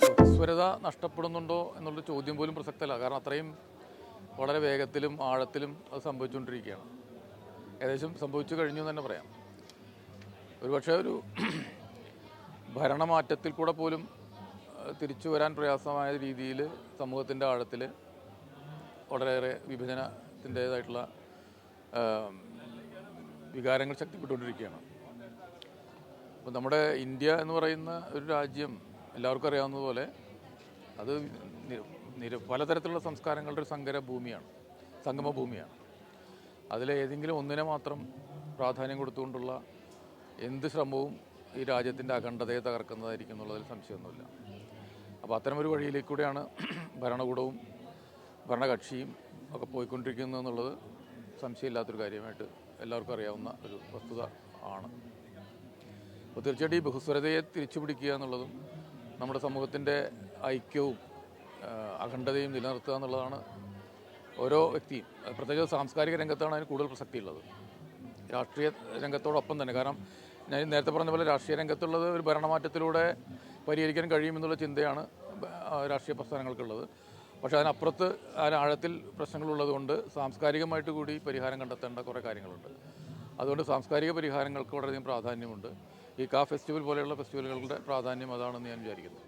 സ്വരത നഷ്ടപ്പെടുന്നുണ്ടോ എന്നുള്ള ചോദ്യം പോലും പ്രസക്തമല്ല കാരണം അത്രയും വളരെ വേഗത്തിലും ആഴത്തിലും അത് സംഭവിച്ചുകൊണ്ടിരിക്കുകയാണ്. ഏകദേശം സംഭവിച്ചു കഴിഞ്ഞു എന്ന് തന്നെ പറയാം. ഒരുപക്ഷെ ഒരു ഭരണമാറ്റത്തിൽ കൂടെ പോലും തിരിച്ചു വരാൻ പ്രയാസമായ രീതിയിൽ സമൂഹത്തിന്റെ ആഴത്തിൽ വളരെയേറെ വിഭജനത്തിന്റേതായിട്ടുള്ള വികാരങ്ങൾ ശക്തിപ്പെട്ടുകൊണ്ടിരിക്കുകയാണ്. അപ്പോൾ നമ്മുടെ ഇന്ത്യ എന്ന് പറയുന്ന ഒരു രാജ്യം എല്ലാവർക്കും അറിയാവുന്നതുപോലെ അത് നിര പലതരത്തിലുള്ള സംസ്കാരങ്ങളുടെ ഒരു സങ്കര ഭൂമിയാണ് സംഗമ ഭൂമിയാണ് അതിലെ ഏതെങ്കിലും ഒന്നിനെ മാത്രം പ്രാധാന്യം കൊടുത്തുകൊണ്ടുള്ള എന്ത് ശ്രമവും ഈ രാജ്യത്തിന്റെ അഖണ്ഡതയെ തകർക്കുന്നതായിരിക്കും എന്നുള്ളതിൽ സംശയമൊന്നുമില്ല. അപ്പോൾ അത്തരമൊരു വഴിയിലേക്ക് കൂടെയാണ് ഭരണകൂടവും ഭരണകക്ഷിയും ഒക്കെ പോയിക്കൊണ്ടിരിക്കുന്നത് എന്നുള്ളത് സംശയമില്ലാത്തൊരു കാര്യമായിട്ട് എല്ലാവർക്കും അറിയാവുന്ന ഒരു വസ്തുത ആണ്. അപ്പോൾ തീർച്ചയായിട്ടും ഈ ബഹുസ്വരതയെ തിരിച്ചുപിടിക്കുക എന്നുള്ളതും നമ്മുടെ സമൂഹത്തിന്റെ ഐക്യവും അഖണ്ഡതയും നിലനിർത്തുക എന്നുള്ളതാണ് ഓരോ വ്യക്തിയും. പ്രത്യേകിച്ച് സാംസ്കാരിക രംഗത്താണ് അതിന് കൂടുതൽ പ്രസക്തിയുള്ളത്. രാഷ്ട്രീയ രംഗത്തോടൊപ്പം തന്നെ. കാരണം ഞാൻ നേരത്തെ പറഞ്ഞ പോലെ രാഷ്ട്രീയ രംഗത്തുള്ളത് ഒരു ഭരണമാറ്റത്തിലൂടെ പരിഹരിക്കാൻ കഴിയുമെന്നുള്ള ചിന്തയാണ് രാഷ്ട്രീയ പ്രസ്ഥാനങ്ങൾക്കുള്ളത്. പക്ഷേ അതിനപ്പുറത്ത് അതിന് ആഴത്തിൽ പ്രശ്നങ്ങളുള്ളത് കൊണ്ട് സാംസ്കാരികമായിട്ട് കൂടി പരിഹാരം കണ്ടെത്തേണ്ട കുറേ കാര്യങ്ങളുണ്ട്. അതുകൊണ്ട് സാംസ്കാരിക പരിഹാരങ്ങൾക്ക് വളരെയധികം പ്രാധാന്യമുണ്ട്. ഈ കാ ഫെസ്റ്റിവൽ പോലെയുള്ള ഫെസ്റ്റിവലുകളുടെ പ്രാധാന്യം അതാണെന്ന് ഞാൻ വിചാരിക്കുന്നു.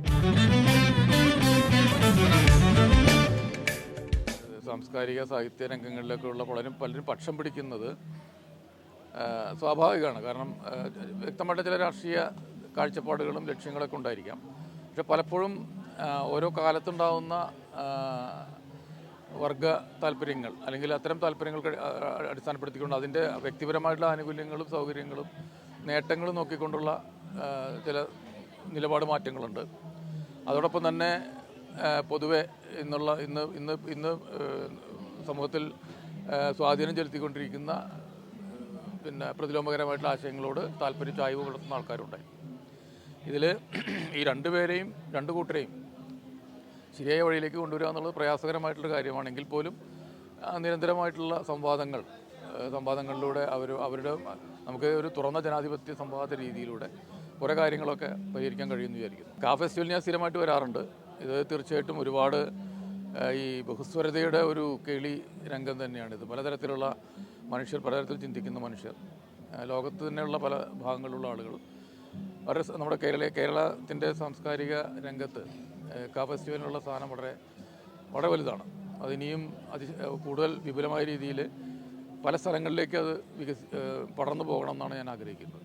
സാംസ്കാരിക സാഹിത്യ രംഗങ്ങളിലൊക്കെയുള്ള പലരും പലരും പക്ഷം പിടിക്കുന്നത് സ്വാഭാവികമാണ്. കാരണം വ്യക്തമായിട്ട് ചില രാഷ്ട്രീയ കാഴ്ചപ്പാടുകളും ലക്ഷ്യങ്ങളൊക്കെ ഉണ്ടായിരിക്കാം. പക്ഷെ പലപ്പോഴും ഓരോ കാലത്തുണ്ടാവുന്ന വർഗ താല്പര്യങ്ങൾ അല്ലെങ്കിൽ അത്തരം താല്പര്യങ്ങൾക്ക് അടിസ്ഥാനപ്പെടുത്തിക്കൊണ്ട് അതിന്റെ വ്യക്തിപരമായിട്ടുള്ള ആനുകൂല്യങ്ങളും സൗകര്യങ്ങളും നേട്ടങ്ങളും നോക്കിക്കൊണ്ടുള്ള ചില നിലപാട് മാറ്റങ്ങളുണ്ട്. അതോടൊപ്പം തന്നെ പൊതുവെ ഇന്നുള്ള ഇന്ന് ഇന്ന് ഇന്ന് സമൂഹത്തിൽ സ്വാധീനം ചെലുത്തിക്കൊണ്ടിരിക്കുന്ന പിന്നെ പ്രതിലോമകരമായിട്ടുള്ള ആശയങ്ങളോട് താല്പര്യം ചായ്വ് പുലർത്തുന്ന ആൾക്കാരുണ്ട്. ഇതിൽ ഈ രണ്ടുപേരെയും രണ്ട് കൂട്ടരെയും ശരിയായ വഴിയിലേക്ക് കൊണ്ടുവരിക എന്നുള്ളത് പ്രയാസകരമായിട്ടുള്ള കാര്യമാണെങ്കിൽ പോലും നിരന്തരമായിട്ടുള്ള സംവാദങ്ങൾ സംവാദങ്ങളിലൂടെ അവർ അവരുടെ നമുക്ക് ഒരു തുറന്ന ജനാധിപത്യ സംവാദ രീതിയിലൂടെ കുറേ കാര്യങ്ങളൊക്കെ പരിഹരിക്കാൻ കഴിയുമെന്ന് വിചാരിക്കുന്നു. കാ ഫെസ്റ്റിവൽ ഞാൻ സ്ഥിരമായിട്ട് വരാറുണ്ട്. ഇത് തീർച്ചയായിട്ടും ഒരുപാട് ഈ ബഹുസ്വരതയുടെ ഒരു കേളി രംഗം തന്നെയാണ്. ഇത് പലതരത്തിലുള്ള മനുഷ്യർ പലതരത്തിൽ ചിന്തിക്കുന്ന മനുഷ്യർ ലോകത്ത് തന്നെയുള്ള പല ഭാഗങ്ങളിലുള്ള ആളുകൾ. വളരെ നമ്മുടെ കേരള കേരളത്തിന്റെ സാംസ്കാരിക രംഗത്ത് കാ ഫെസ്റ്റിവലിനുള്ള സ്ഥാനം വളരെ വളരെ വലുതാണ്. അതിനിയും അതി കൂടുതൽ വിപുലമായ രീതിയിൽ പല സ്ഥലങ്ങളിലേക്ക് അത് വികസി പടർന്നു പോകണം എന്നാണ് ഞാൻ ആഗ്രഹിക്കുന്നത്.